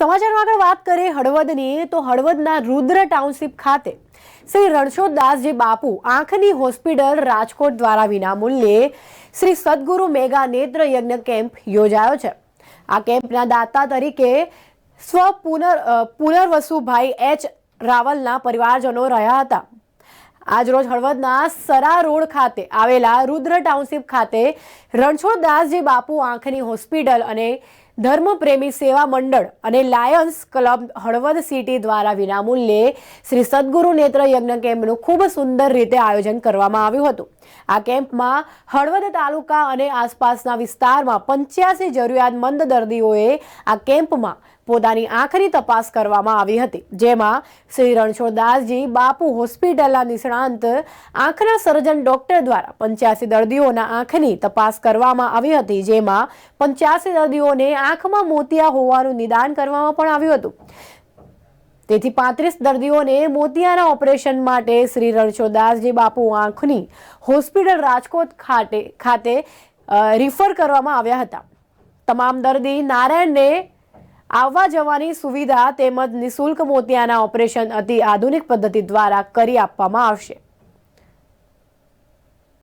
સમાચારમાં આગળ વાત કરીએ હળવદની, તો હળવદના રુદ્ર ટાઉનશીપ ખાતે શ્રી રણછોડદાસજી બાપુ આંખની હોસ્પિટલ રાજકોટ દ્વારા વિનામૂલ્યે શ્રી સદગુરુ મેગા નેત્ર યજ્ઞ કેમ્પ યોજાયો છે. આ કેમ્પના દાતા તરીકે સ્વ પુનર પુનર્વસુભાઈ એચ રાવલના પરિવારજનો રહ્યા હતા. આજરોજ હળવદના સરા રોડ ખાતે આવેલા રુદ્ર ટાઉનશીપ ખાતે રણછોડદાસજી બાપુ આંખની હોસ્પિટલ અને ધર્મપ્રેમી સેવા મંડળ અને લાયન્સ ક્લબ હળવદ સિટી દ્વારા વિનામૂલ્યે શ્રી સદગુરુ નેત્ર યજ્ઞ કેમ્પનું ખૂબ સુંદર રીતે આયોજન કરવામાં આવ્યું હતું. આ કેમ્પમાં હળવદ તાલુકા અને આસપાસના વિસ્તારમાં પંચ્યાસી જરૂરિયાતમંદ દર્દીઓએ આ કેમ્પમાં પોતાની આંખની તપાસ કરવામાં આવી હતી, જેમાં શ્રી રણછોડદાસજી બાપુ હોસ્પિટલના નિષ્ણાંત, આંખના સર્જન ડોક્ટર દ્વારા પંચ્યાસી દર્દીઓના આંખની તપાસ કરવામાં આવી હતી, જેમાં પંચ્યાસી દર્દીઓને આંખમાં મોતિયા હોવાનું નિદાન કરવામાં પણ આવ્યું હતું. તેથી પાંત્રીસ દર્દીઓને મોતિયાના ઓપરેશન માટે શ્રી રણછોદાસજી બાપુ આંખની હોસ્પિટલ રાજકોટ ખાતે ખાતે રિફર કરવામાં આવ્યા હતા. તમામ દર્દી નારાયણને આવવા જવાની સુવિધા તેમજ નિઃશુલ્ક મોતિયાના ઓપરેશન અતિ આધુનિક પદ્ધતિ દ્વારા કરી આપવામાં આવશે.